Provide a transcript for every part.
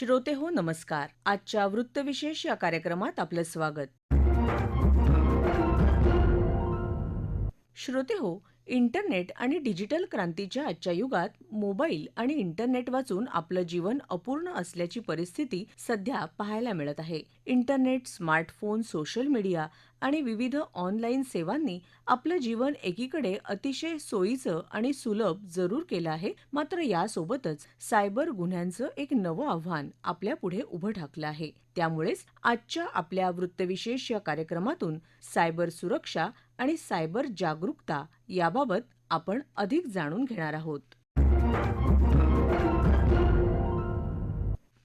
श्रोते हो नमस्कार. आजच्या वृत्तविशेष या कार्यक्रमात आपलं स्वागत. श्रोते हो इंटरनेट आणि डिजिटल क्रांतीच्या आजच्या युगात मोबाईल आणि इंटरनेट वाचून आपलं जीवन अपूर्ण असल्याची परिस्थिती सध्या पाहायला मिळत आहे. इंटरनेट स्मार्टफोन सोशल मीडिया आणि विविध ऑनलाईन सेवांनी आपलं जीवन एकीकडे अतिशय सोयीचं आणि सुलभ जरूर केलं आहे. मात्र यासोबतच सायबर गुन्ह्यांचं एक नवं आव्हान आपल्या पुढे उभं ठाकलं आहे. त्यामुळेच आजच्या आपल्या वृत्तविशेष या कार्यक्रमातून सायबर सुरक्षा आणि सायबर जागरूकता याबाबत आपण अधिक जाणून घेणार आहोत.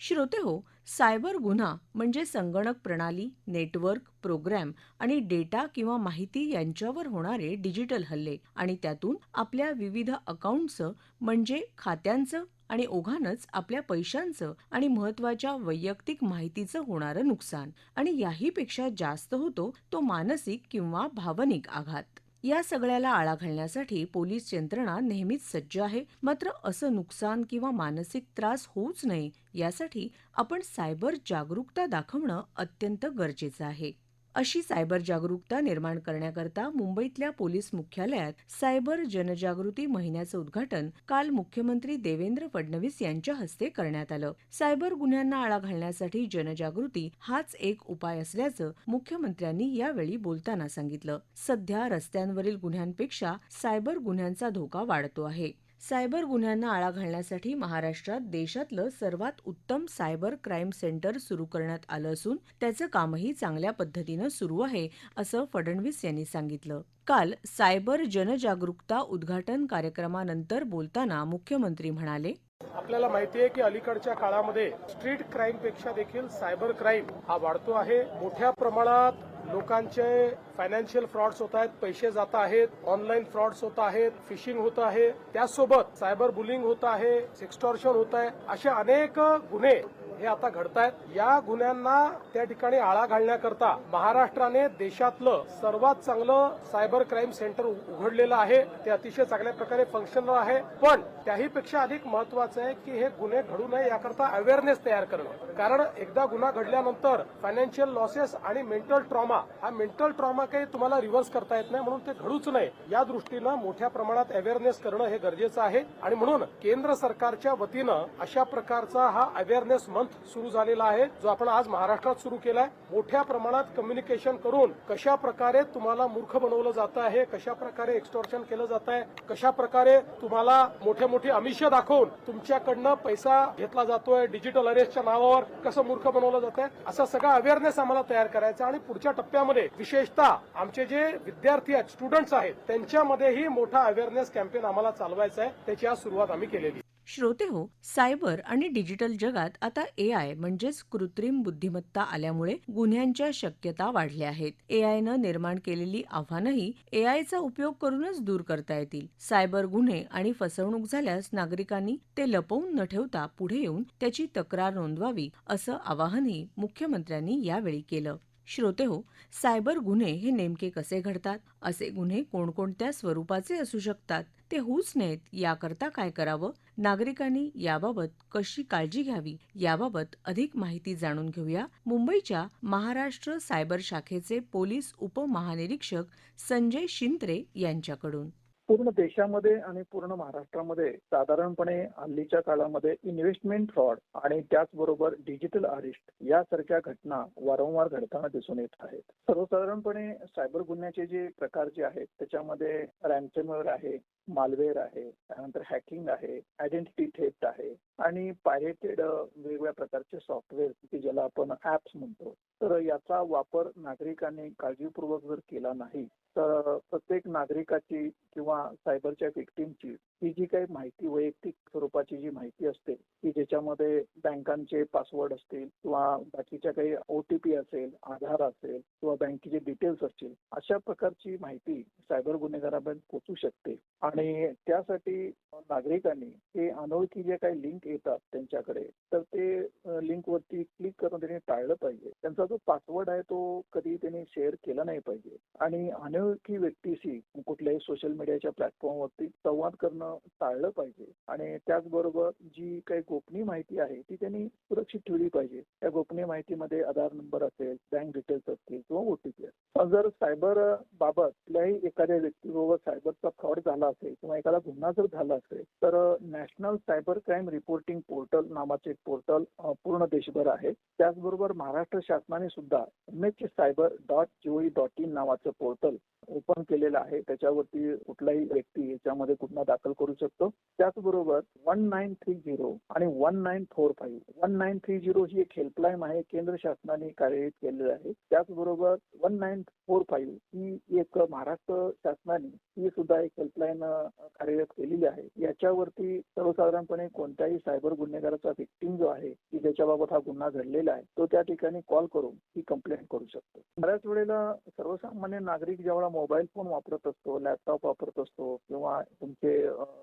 श्रोते हो सायबर गुन्हा म्हणजे संगणक प्रणाली नेटवर्क प्रोग्रॅम आणि डेटा किंवा माहिती यांच्यावर होणारे डिजिटल हल्ले आणि त्यातून आपल्या विविध अकाउंटचं म्हणजे खात्यांचं आणि ओघानच आपल्या पैशांचं आणि महत्त्वाच्या वैयक्तिक माहितीचं होणारं नुकसान. आणि याहीपेक्षा जास्त होतो तो मानसिक किंवा भावनिक आघात. या सगळ्याला आळा घालण्यासाठी पोलीस यंत्रणा नेहमीच सज्ज आहे. मात्र असं नुकसान किंवा मानसिक त्रास होऊच नये यासाठी आपण सायबर जागरूकता दाखवणं अत्यंत गरजेचं आहे. अशी सायबर जागरूकता निर्माण करण्याकरता मुंबईतल्या पोलीस मुख्यालयात सायबर जनजागृती महिन्याचं उद्घाटन काल मुख्यमंत्री देवेंद्र फडणवीस यांच्या हस्ते करण्यात आलं. सायबर गुन्ह्यांना आळा घालण्यासाठी जनजागृती हाच एक उपाय असल्याचं मुख्यमंत्र्यांनी यावेळी बोलताना सांगितलं. सध्या रस्त्यांवरील गुन्ह्यांपेक्षा सायबर गुन्ह्यांचा धोका वाढतो आहे. सायबर गुन्ह्यांना आळा घालण्यासाठी महाराष्ट्रात देशातलं सर्वात उत्तम सायबर क्राईम सेंटर सुरू करण्यात आलं असून त्याचं कामही चांगल्या पद्धतीनं सुरू आहे असं फडणवीस यांनी सांगितलं. काल सायबर जनजागरूकता उद्घाटन कार्यक्रमानंतर बोलताना मुख्यमंत्री म्हणाले आपल्याला माहिती आहे की अलीकडच्या काळामध्ये स्ट्रीट क्राईमपेक्षा देखील सायबर क्राईम हा वाढतो आहे. मोठ्या प्रमाणात लोकांचे फायनान्शियल फ्रॉड्स होत आहेत पैसे जात आहेत ऑनलाईन फ्रॉड्स होत आहेत फिशिंग होत आहे. त्यासोबत सायबर बुलिंग होत आहे सेक्स्टॉर्शन होत आहे. असे अनेक गुन्हे हे आता घडत आहेत या गुन्ह्यांना त्या ठिकाणी आळा घालण्याकरता महाराष्ट्राने देशातलं सर्वात चांगलं सायबर क्राईम सेंटर उघडलेलं आहे. ते अतिशय चांगल्या प्रकारे फंक्शनल आहे. पण त्याही पेक्षा अधिक महत्वाचं आहे की हे गुन्हे घडू नये याकरता अवेअरनेस तयार करणं. कारण एकदा गुन्हा घडल्यानंतर फायनान्शियल लॉसेस आणि मेंटल ट्रॉमा हा मेंटल ट्रॉमा काही तुम्हाला रिव्हर्स करता येत नाही म्हणून ते घडूच नये. या दृष्टीनं मोठ्या प्रमाणात अवेअरनेस करणं हे गरजेचं आहे. आणि म्हणून केंद्र सरकारच्या वतीनं अशा प्रकारचा हा अवेअरनेस मंथ सुरू झालेला आहे जो आपण आज महाराष्ट्रात सुरू केलाय. मोठ्या प्रमाणात कम्युनिकेशन करून कशा प्रकारे तुम्हाला मूर्ख बनवलं जात आहे कशा प्रकारे एक्स्टॉर्शन केलं जात आहे कशा प्रकारे तुम्हाला मोठे मोठे अमिष दाखवून तुमच्याकडनं पैसा घेतला जातोय डिजिटल अरेस्टच्या नावावर कसं मूर्ख बनवलं जात आहे असा सगळा अवेअरनेस आम्हाला तयार करायचा आणि पुढच्या टप्प्यामध्ये विशेषतः आमचे जे विद्यार्थी आहेत स्टुडंट्स आहेत त्यांच्यामध्येही मोठा अवेअरनेस कॅम्पेन आम्हाला चालवायचा आहे. त्याची आज सुरुवात आम्ही केलेली श्रोते हो सायबर आणि डिजिटल जगात आता ए आय म्हणजेच कृत्रिम बुद्धिमत्ता आल्यामुळे गुन्ह्यांच्या शक्यता वाढल्या आहेत. ए आयनं निर्माण केलेली आव्हानंही ए आयचा उपयोग करूनच दूर करता येतील. सायबर गुन्हे आणि फसवणूक झाल्यास नागरिकांनी ते लपवून न ठेवता पुढे येऊन त्याची तक्रार नोंदवावी असं आवाहनही मुख्यमंत्र्यांनी यावेळी केलं. श्रोते हो सायबर गुन्हे हे नेमके कसे घडतात? असे गुन्हे कोणकोणत्या स्वरूपाचे असू शकतात? ते होऊच नयेत. याकरता काय करावं? नागरिकांनी याबाबत कशी काळजी घ्यावी? याबाबत अधिक माहिती जाणून घेऊया. मुंबईच्या महाराष्ट्र सायबर शाखेचे पोलीस उपमहानिरीक्षक संजय शिंत्रे यांच्याकडून. पूर्ण देशामध्ये आणि पूर्ण महाराष्ट्रामध्ये साधारणपणे हल्लीच्या काळामध्ये इन्व्हेस्टमेंट फ्रॉड आणि त्याचबरोबर डिजिटल अरेस्ट यासारख्या घटना वारंवार घडताना दिसून येत आहेत. सर्वसाधारणपणे सायबर गुन्ह्याचे जे प्रकार जे आहेत त्याच्यामध्ये रॅन्समवेअर आहे मालवेअर आहे त्यानंतर हॅकिंग आहे आयडेंटिटी थेफ्ट आहे आणि पायरेटेड वेगवेगळ्या प्रकारचे सॉफ्टवेअर की ज्याला आपण ऍप्स म्हणतो. तर याचा वापर नागरिकांनी काळजीपूर्वक जर केला नाही तर प्रत्येक नागरिकाची किंवा सायबरच्या विक्टीमची ही जी काही माहिती वैयक्तिक स्वरूपाची जी माहिती असते की ज्याच्यामध्ये बँकांचे पासवर्ड असतील किंवा बाकीच्या काही ओटीपी असेल आधार असेल किंवा बँकेचे डिटेल्स असतील अशा प्रकारची माहिती सायबर गुन्हेगारापर्यंत पोहोचू शकते. आणि त्यासाठी नागरिकांनी हे अनोळखी जे काही लिंक येतात त्यांच्याकडे तर ते लिंक वरती क्लिक करून त्यांनी टाळलं पाहिजे. त्यांचा जो पासवर्ड आहे तो कधी त्यांनी शेअर केला नाही पाहिजे. आणि अनोळखी व्यक्तीशी कुठल्याही सोशल मीडियाच्या प्लॅटफॉर्मवरती संवाद करणं टाळलं पाहिजे. आणि त्याचबरोबर जी काही गोपनीय माहिती आहे ती त्यांनी सुरक्षित ठेवली पाहिजे. त्या गोपनीय माहितीमध्ये आधार नंबर असेल बँक डिटेल्स असतील किंवा ओटीपी जर सायबर बाबत कुठल्याही एखाद्या व्यक्तीबरोबर सायबरचा फ्रॉड झाला असेल किंवा एखादा गुन्हा जर झाला असेल तर national cyber crime reporting portal नावाचे एक पोर्टल पूर्ण देशभर आहे. त्याचबरोबर महाराष्ट्र शासनाने सुद्धा M H cyber dot GOE dot in नावाचं पोर्टल ओपन केलेलं आहे. त्याच्यावरती कुठलाही व्यक्ती याच्यामध्ये गुन्हा दाखल करू शकतो. त्याचबरोबर वन नाईन थ्री झिरो आणि one nine four five. One nine three zero ही एक हेल्पलाईन आहे केंद्र शासनाने कार्यरत केलेली आहे. त्याचबरोबर वन नाईन फोर फाईव्ह ही एक महाराष्ट्र शासनाने ही सुद्धा एक हेल्पलाईन कार्यरत केलेली आहे. याच्यावरती सर्वसाधारणपणे कोणत्याही सायबर गुन्हेगाराचा विक्टीम जो आहे की ज्याच्याबाबत हा गुन्हा घडलेला आहे तो त्या ठिकाणी कॉल करून ही कंप्लेंट करू शकतो. बऱ्याच वेळेला सर्वसामान्य नागरिक जेव्हा मोबाईल फोन वापरत असतो लॅपटॉप वापरत असतो किंवा तुमचे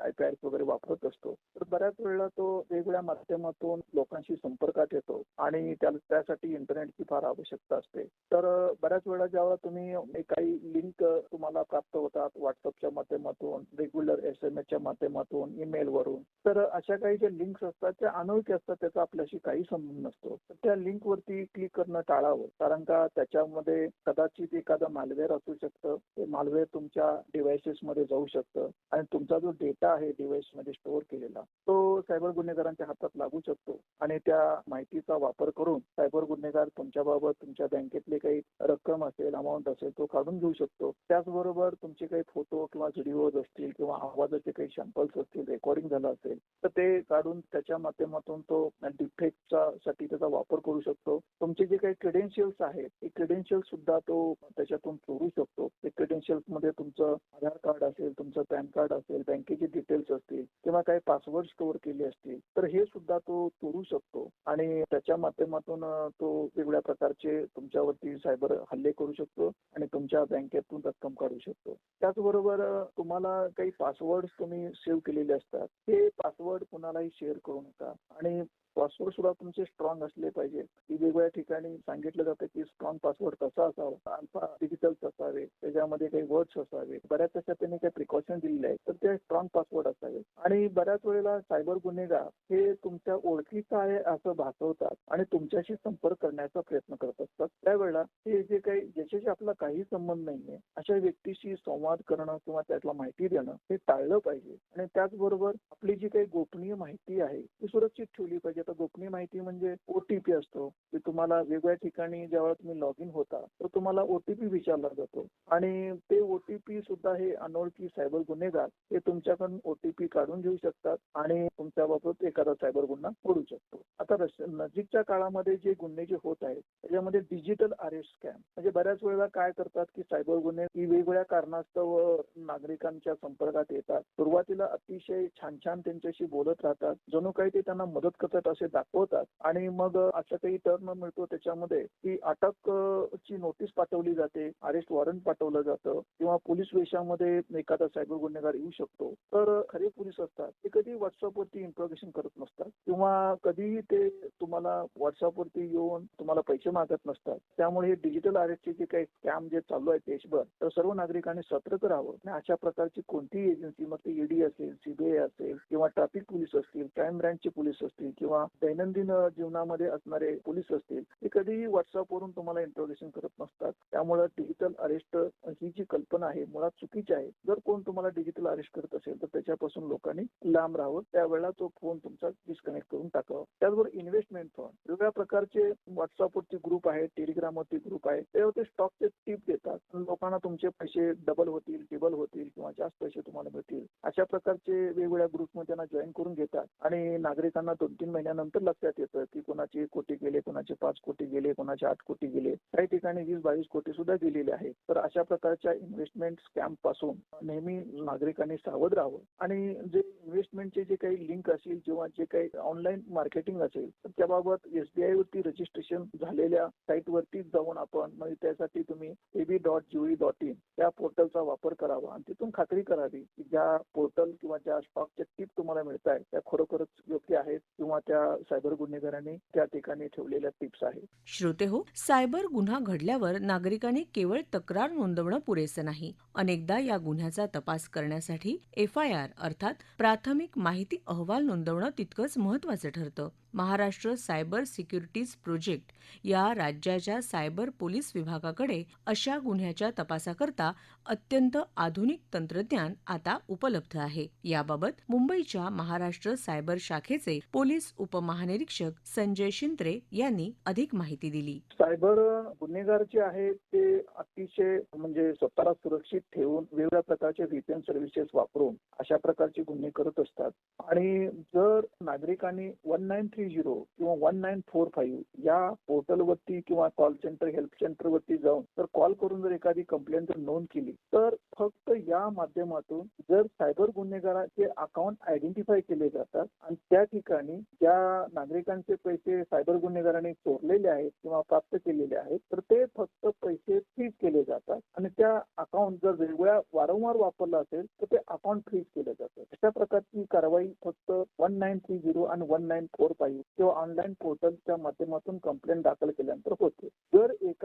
आयपॅड वगैरे वापरत असतो तर बऱ्याच वेळेला तो वेगवेगळ्या माध्यमातून लोकांशी संपर्कात येतो आणि त्याला त्यासाठी इंटरनेटची फार आवश्यकता असते. तर बऱ्याच वेळा ज्यावेळा तुम्ही काही लिंक तुम्हाला प्राप्त होतात व्हॉट्सअपच्या माध्यमातून रेग्युलर एस एम एसच्या माध्यमातून ईमेलवरून तर अशा काही ज्या लिंक्स असतात त्या अनोळखी असतात त्याचा आपल्याशी काही संबंध नसतो. तर त्या लिंकवरती क्लिक करणं टाळावं कारण का त्याच्यामध्ये कदाचित एखादं मालवेअर असू शकतं ते मालवेअर तुमच्या डिव्हाइसेस मध्ये जाऊ शकतं. आणि तुमचा जो डेटा आहे डिव्हाइसमध्ये स्टोअर केलेला तो सायबर गुन्हेगारांच्या हातात लागू शकतो. आणि त्या माहितीचा वापर करून सायबर गुन्हेगार तुमच्याबाबत तुमच्या बँकेतले काही रक्कम असेल अमाऊंट असेल तो काढून घेऊ शकतो. त्याचबरोबर तुमचे काही फोटो किंवा व्हिडिओज असतील किंवा आवाजाचे काही सॅम्पल्स असतील रेकॉर्डिंग झालं असेल तर ते काढून त्याच्या माध्यमातून तो डिफेक्टचा साठी त्याचा वापर करू शकतो. तुमचे जे काही क्रेडेन्शियल्स आहेत ते क्रेडेन्शियल सुद्धा तो त्याच्यातून चोरू शकतो. ते क्रेडेन्शियल्समध्ये तुमचं आधार कार्ड असेल तुमचं पॅन कार्ड असेल बँकेचे डिटेल्स असतील किंवा काही पासवर्ड स्टोअर केले असतील तर हे सुद्धा तो चोरू शकतो. आणि त्याच्या माध्यमातून तो वेगवेगळ्या प्रकारचे तुमच्यावरती सायबर हल्ले करू शकतो आणि तुमच्या बँकेतून रक्कम काढू शकतो. त्याचबरोबर तुम्हाला काही पासवर्ड तुम्ही सेव्ह केलेले असतात ते पासवर्ड कुणालाही शेअर करू नका. आणि पासवर्ड सुद्धा तुमचे स्ट्रॉंग असले पाहिजे. की वेगवेगळ्या ठिकाणी सांगितलं जातं की स्ट्रॉंग पासवर्ड कसा असावा अल्फा डिजिटल्स असावे त्याच्यामध्ये काही वर्ड्स असावे. बऱ्याच अशा त्यांनी काही प्रिकॉशन दिलेले आहेत तर ते स्ट्रॉंग पासवर्ड असावे. आणि बऱ्याच वेळेला सायबर गुन्हेगार हे तुमच्या ओळखीचं आहे असं भासवतात आणि तुमच्याशी संपर्क करण्याचा प्रयत्न करत असतात. त्यावेळेला हे जे काही ज्याच्याशी आपला काही संबंध नाहीये अशा व्यक्तीशी संवाद करणं किंवा त्यातला माहिती देणं हे टाळलं पाहिजे. आणि त्याचबरोबर आपली जी काही गोपनीय माहिती आहे ती सुरक्षित ठेवली पाहिजे. आता गोपनीय माहिती म्हणजे ओटीपी असतो की तुम्हाला वेगवेगळ्या ठिकाणी ज्यावेळेला तुम्ही लॉग इन होता तर तुम्हाला ओटीपी विचारला जातो. आणि ते ओटीपी सुद्धा हे अनोळखी सायबर गुन्हेगार हे तुमच्याकडून ओटीपी काढून घेऊ शकतात आणि तुमच्या बाबत एखादा सायबर गुन्हा करू शकतो. आता नजीकच्या काळामध्ये जे गुन्हे जे होत आहेत त्याच्यामध्ये डिजिटल अरेस्ट स्कॅम म्हणजे बऱ्याच वेळेला काय करतात की सायबर गुन्हे ही वेगवेगळ्या कारणास्तव नागरिकांच्या संपर्कात येतात. सुरुवातीला अतिशय छान छान त्यांच्याशी बोलत राहतात. जणू काही ते त्यांना मदत करतात असे दाखवतात. आणि मग अशा काही टर्न मिळतो त्याच्यामध्ये की अटक ची नोटीस पाठवली जाते अरेस्ट वॉरंट पाठवलं जातं किंवा पोलीस वेशामध्ये एखादा सायबर गुन्हेगार येऊ शकतो. तर खरे पोलीस असतात ते कधी व्हॉट्सअपवरती इंट्रोगेशन करत नसतात किंवा कधीही ते तुम्हाला व्हॉट्सअपवरती येऊन तुम्हाला पैसे मागत नसतात. त्यामुळे हे डिजिटल अरेस्टचे जे काही स्कॅम जे चालू आहे देशभर तर सर्व नागरिकांनी सतर्क राहावं. आणि अशा प्रकारची कोणतीही एजन्सी मग ती ईडी असेल सीबीआय असेल किंवा ट्रॅफिक पोलीस असतील क्राईम ब्रँचचे पोलीस असतील किंवा दैनंदिन जीवनामध्ये असणारे पोलीस असतील ते कधीही व्हॉट्सअपवरून तुम्हाला इंट्रोगेशन करत नसतात. त्यामुळे डिजिटल अरेस्ट ही जी कल्पना आहे मुळात चुकीची आहे. जर कोण तुम्हाला डिजिटल अरेस्ट करत असेल तर त्याच्यापासून लोकांनी लांब राहावं. त्यावेळेला तो फोन तुमचा डिस्कनेक्ट करून टाकावा. त्याचबरोबर इन्व्हेस्टमेंट फंड वेगवेगळ्या प्रकारचे व्हॉट्सअपवरती ग्रुप आहे टेलिग्रामवरती ग्रुप आहे. त्यावरती स्टॉकचे टिप देतात. लोकांना तुमचे पैसे डबल होतील टिबल होतील किंवा जास्त पैसे तुम्हाला मिळतील. अशा प्रकारचे वेगवेगळ्या ग्रुपमध्ये त्यांना जॉईन करून घेतात. आणि नागरिकांना दोन तीन महिन्यानंतर लक्षात येतं की कोणाचे एक कोटी गेले कोणाचे पाच कोटी गेले कोणाचे आठ कोटी गेले. काही ठिकाणी वीस बावीस कोटी सुद्धा गेलेले आहेत. तर अशा प्रकारच्या इन्व्हेस्टमेंट स्कॅमपासून नेहमी नागरिकांनी सावध राहावं. आणि जे इन्व्हेस्टमेंटचे जे काही लिंक असेल किंवा जे काही ऑनलाईन मार्केटिंग असेल तर त्याबाबत एसबीआय वरती रजिस्ट्रेशन झालेल्या साईटवरती जाऊन आपण म्हणजे त्यासाठी तुम्ही AB dot GOE dot in या पोर्टलचा वापर करावा. आणि तिथून खात्री करावी की ज्या पोर्टल किंवा ज्या स्टॉकच्या टीप तुम्हाला मिळत आहेत त्या खरोखरच योग्य आहेत किंवा त्या सायबर गुन्हेगारांनी त्या ठिकाणी ठेवलेल्या टिप्स आहेत. श्रोते हो सायबर गुन्हा घडल्यावर नागरिकांनी केवळ तक्रार नोंदवणं पुरेसं नाही. अनेकदा या गुन्ह्याचा तपास करण्यासाठी एफ आय आर अर्थात प्राथमिक माहिती अहवाल नोंदवणं तितकंच महत्वाचं ठरतं. महाराष्ट्र सायबर सिक्युरिटीज प्रोजेक्ट या राज्याच्या सायबर पोलीस विभागाकडे अशा गुन्ह्याच्या तपासाकरता अत्यंत आधुनिक तंत्रज्ञान आता उपलब्ध आहे. याबाबत मुंबईच्या महाराष्ट्र सायबर शाखेचे पोलीस उपमहानिरीक्षक संजय शिंत्रे यांनी अधिक माहिती दिली. सायबर गुन्हेगार जे आहेत ते अतिशय म्हणजे स्वतःला सुरक्षित ठेवून वेगवेगळ्या प्रकारचे व्हीपीएन सर्व्हिसेस वापरून अशा प्रकारचे गुन्हे करत असतात. आणि जर नागरिकांनी वन नाईन थ्री झिरो किंवा वन नाईन फोर फाईव्ह या पोर्टलवरती किंवा कॉल सेंटर हेल्प सेंटरवरती जाऊन तर कॉल करून जर एखादी कंप्लेंट जर नोंद केली तर फक्त या माध्यमातून जर सायबर गुन्हेगाराचे अकाउंट आयडेंटिफाय केले जातात आणि त्या ठिकाणी ज्या नागरिकांचे पैसे सायबर गुन्हेगारांनी चोरलेले आहेत किंवा प्राप्त केलेले आहेत तर ते फक्त पैसे फ्रीज केले जातात. आणि त्या अकाउंट जर वेगवेगळ्या वारंवार वापरला असेल तर ते अकाउंट फ्रीज केलं जातं. अशा प्रकारची कारवाई फक्त वन नाईन थ्री झिरो आणि वन नाईन फोर फाईव्ह किंवा ऑनलाईन पोर्टलच्या माध्यमातून कंप्लेंट दाखल केल्यानंतर होते.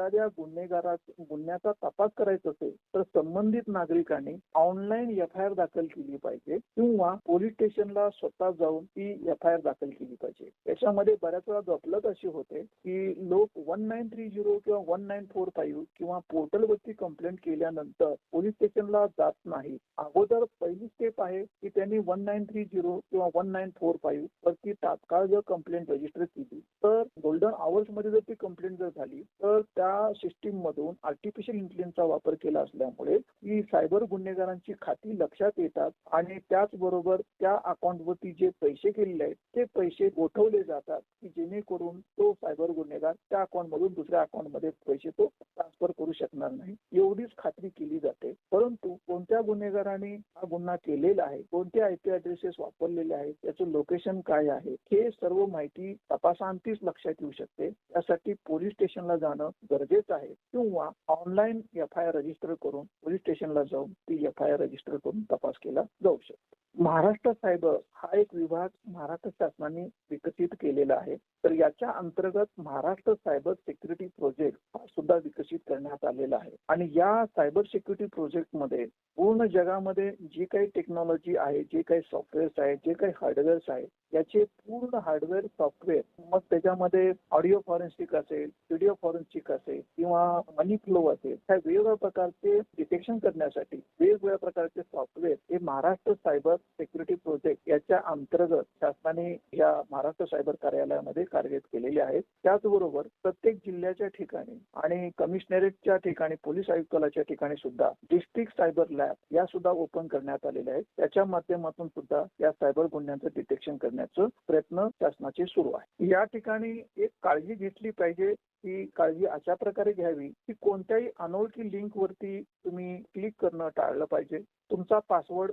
एखाद्या गुन्हेगारा गुन्ह्याचा तपास करायचा असेल तर संबंधित नागरिकांनी ऑनलाईन एफ आय आर दाखल केली पाहिजे किंवा पोलीस स्टेशनला स्वतः जाऊन ती एफ आय आर दाखल केली पाहिजे. याच्यामध्ये बऱ्याच वेळा गफलत अशी होते की लोक वन नाईन थ्री झिरो किंवा वन नाईन फोर फाईव्ह किंवा पोर्टलवरती कंप्लेंट केल्यानंतर पोलीस स्टेशनला जात नाही. अगोदर पहिली स्टेप आहे की त्यांनी वन नाईन थ्री झिरो किंवा वन नाईन फोर फाईव्ह वरती तात्काळ जर कंप्लेंट रजिस्टर केली तर गोल्डन आवर्समध्ये जर ती कंप्लेंट जर झाली तर त्या सिस्टीम मधून आर्टिफिशियल इंटेलिजन्सचा वापर केला असल्यामुळे ही सायबर गुन्हेगारांची खाती लक्षात येतात आणि त्याचबरोबर त्या अकाउंटवरती जे पैसे गेलेले आहेत ते पैसे गोठवले जातात की जेणेकरून तो सायबर गुन्हेगार त्या अकाउंट मधून दुसऱ्या अकाउंटमध्ये पैसे तो ट्रान्सफर करू शकणार नाही. एवढीच खात्री केली जाते. परंतु कोणत्या गुन्हेगाराने हा गुन्हा केलेला आहे कोणते आय पी ऍड्रेसेस वापरलेले आहेत त्याचं लोकेशन काय आहे हे सर्व माहिती तपासांतीच लक्षात येऊ शकते. त्यासाठी पोलीस स्टेशनला जाणं गरजेचं आहे. किंवा online F I R register करून पोलीस स्टेशनला जाऊन ती एफ आय आर रजिस्टर करून तपास केला जाऊ शकतो. महाराष्ट्र सायबर हा एक विभाग महाराष्ट्र शासनाने विकसित केलेला आहे. तर याच्या अंतर्गत महाराष्ट्र सायबर सिक्युरिटी प्रोजेक्ट हा सुद्धा विकसित करण्यात आलेला आहे. आणि या सायबर सिक्युरिटी प्रोजेक्टमध्ये पूर्ण जगामध्ये जी काही टेक्नॉलॉजी आहे जे काही सॉफ्टवेअर्स आहेत जे काही हार्डवेअर्स आहेत याचे पूर्ण हार्डवेअर सॉफ्टवेअर मग त्याच्यामध्ये ऑडिओ फॉरेन्सिक असेल व्हिडिओ फॉरेन्सिक असेल किंवा मनी फ्लो असेल ह्या वेगवेगळ्या प्रकारचे डिटेक्शन करण्यासाठी वेगवेगळ्या प्रकारचे सॉफ्टवेअर हे महाराष्ट्र सायबर सिक्युरिटी प्रोजेक्ट याच्या अंतर्गत शासनाने या महाराष्ट्र सायबर कार्यालयामध्ये कार्यरत केलेले आहेत. त्याचबरोबर प्रत्येक जिल्ह्याच्या ठिकाणी आणि कमिशनरेटच्या ठिकाणी पोलीस आयुक्तालयाच्या ठिकाणी सुद्धा डिस्ट्रिक्ट सायबर लॅब या सुद्धा ओपन करण्यात आलेल्या आहेत. त्याच्या माध्यमातून सुद्धा या सायबर गुन्ह्यांचं डिटेक्शन करण्याचं प्रयत्न शासनाचे सुरू आहे. या ठिकाणी एक काळजी घेतली पाहिजे ही काळजी अशा प्रकारे घ्यावी की कोणत्याही अनोळखी लिंक वरती तुम्ही क्लिक करणं टाळलं पाहिजे. तुमचा पासवर्ड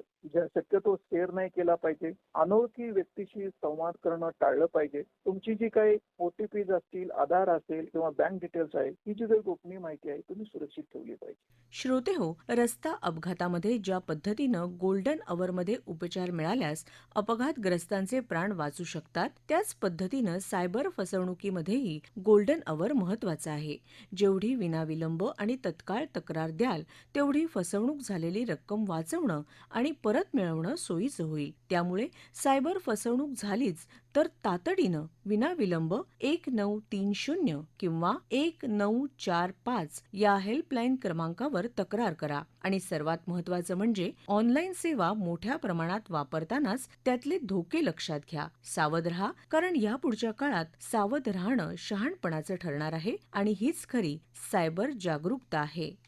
शक्यतो शेअर नाही केला पाहिजे. अनोळखी व्यक्तीशी संवाद करणं टाळलं पाहिजे. तुमची जी काही ओटीपी असतील आधार असेल किंवा बँक डिटेल्स आहे ही जी काही गोपनीय माहिती आहे तुम्ही सुरक्षित ठेवली पाहिजे. श्रोते हो रस्ता अपघातामध्ये ज्या पद्धतीनं गोल्डन अवरमध्ये उपचार मिळाल्यास अपघातग्रस्तांचे प्राण वाचू शकतात त्याच पद्धतीनं सायबर फसवणुकीमध्येही गोल्डन अवर महत्वाचं आहे. जेवढी विनाविलंब आणि तत्काळ तक्रार द्याल तेवढी फसवणूक झालेली रक्कम वाचवणं आणि परत मिळवणं सोयीचं होईल. त्यामुळे सायबर फसवणूक झालीच तर तातडीनं विनाविलंब एक नऊ तीन शून्य किंवा एक नऊ चार पाच या हेल्पलाईन क्रमांकावर तक्रार करा. आणि सर्वात महत्वाचं म्हणजे ऑनलाईन सेवा मोठ्या प्रमाणात वापरतानाच त्यातले धोके लक्षात घ्या. सावध रहा कारण यापुढच्या काळात सावध राहणं शहाणपणाचं ठरणार आहे आणि हीच खरी सायबर जागरूकता आहे.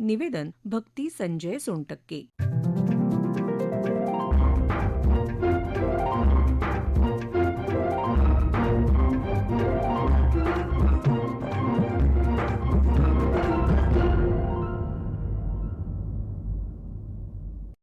निवेदन भक्ती संजय सोनटक्के.